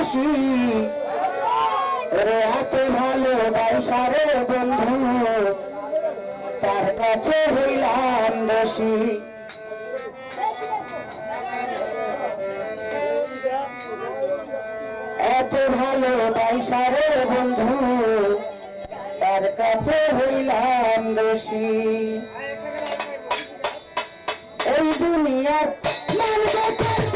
ভালোবাসি রে এত ভালোবাসা রে বন্ধু, তার কাছে হইলাম দোষী। এত ভালোবাসা রে বন্ধু, তার কাছে হইলাম দোষী। এই দুনিয়া মানুষ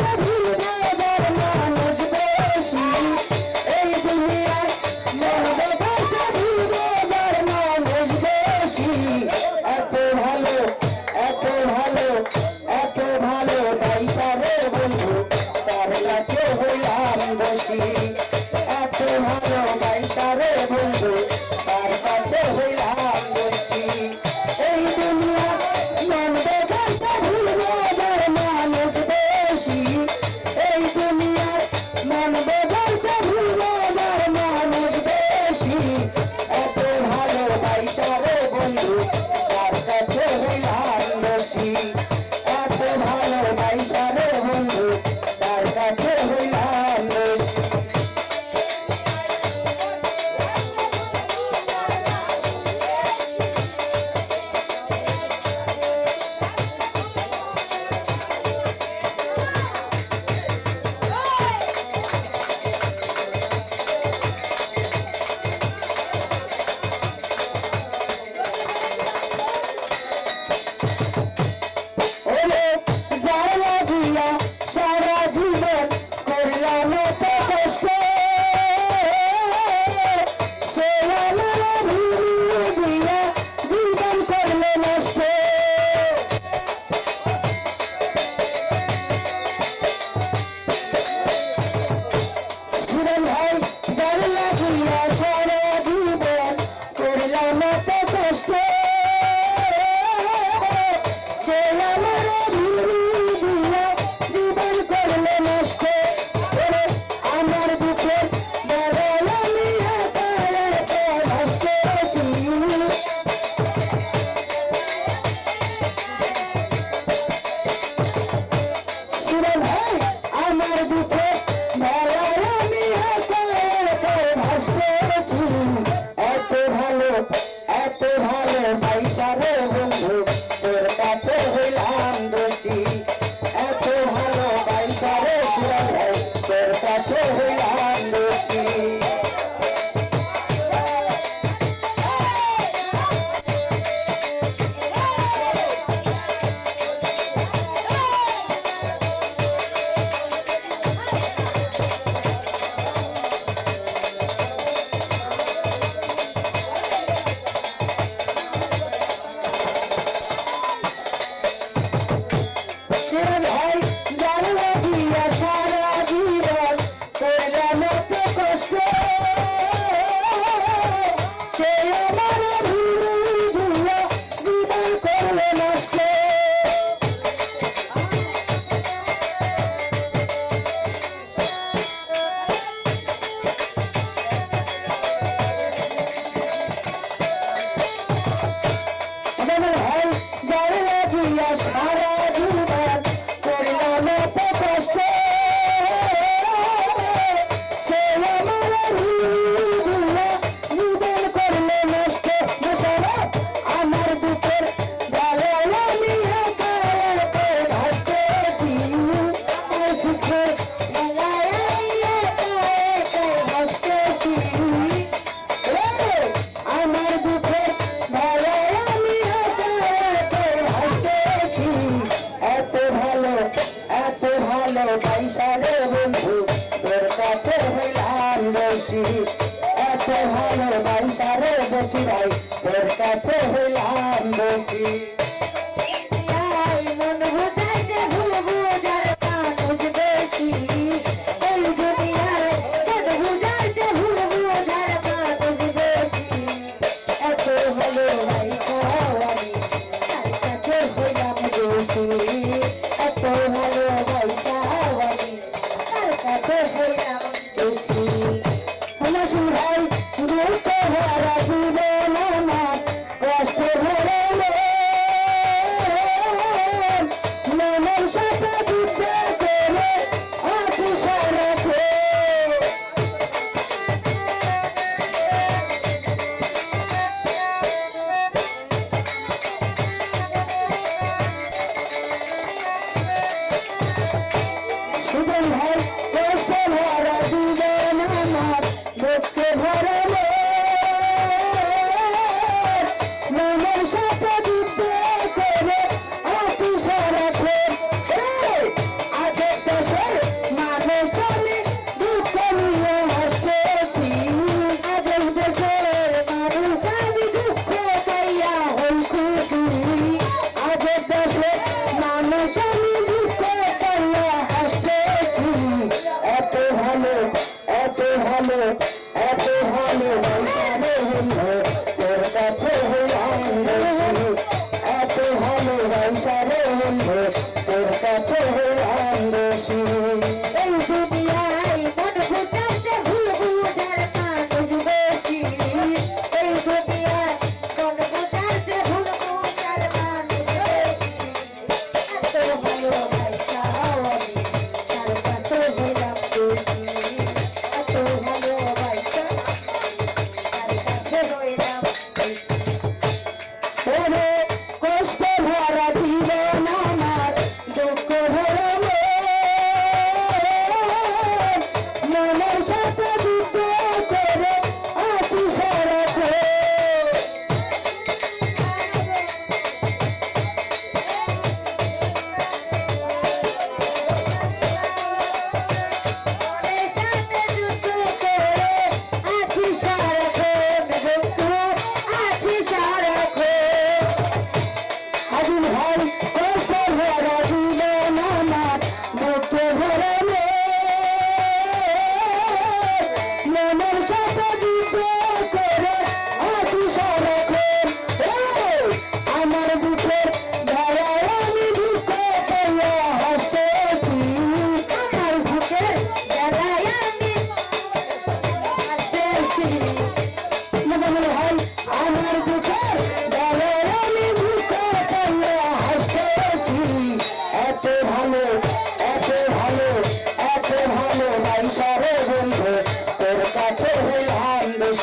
Seni Congo City.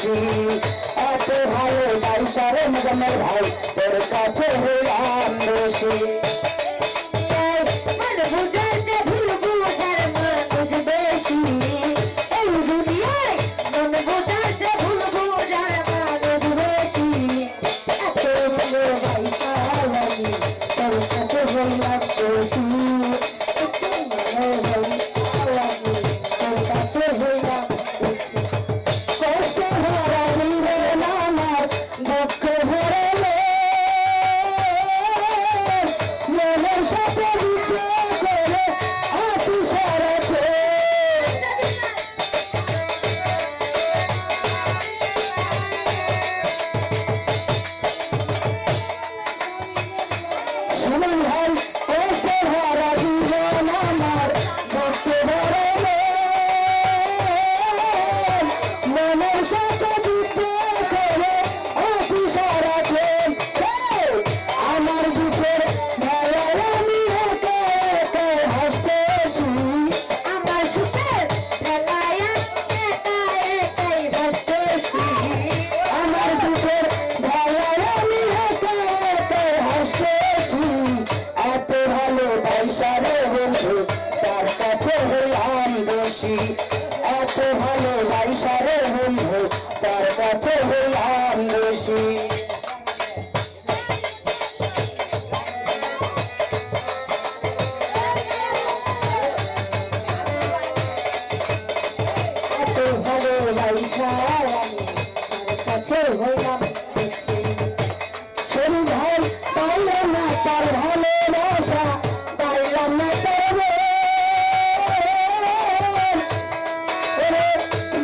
ভালোবাসি এত ভালোবাসার মজনের ভাই তোর কাছে হইলাম বসি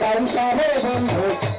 দান শহর বন্ধু।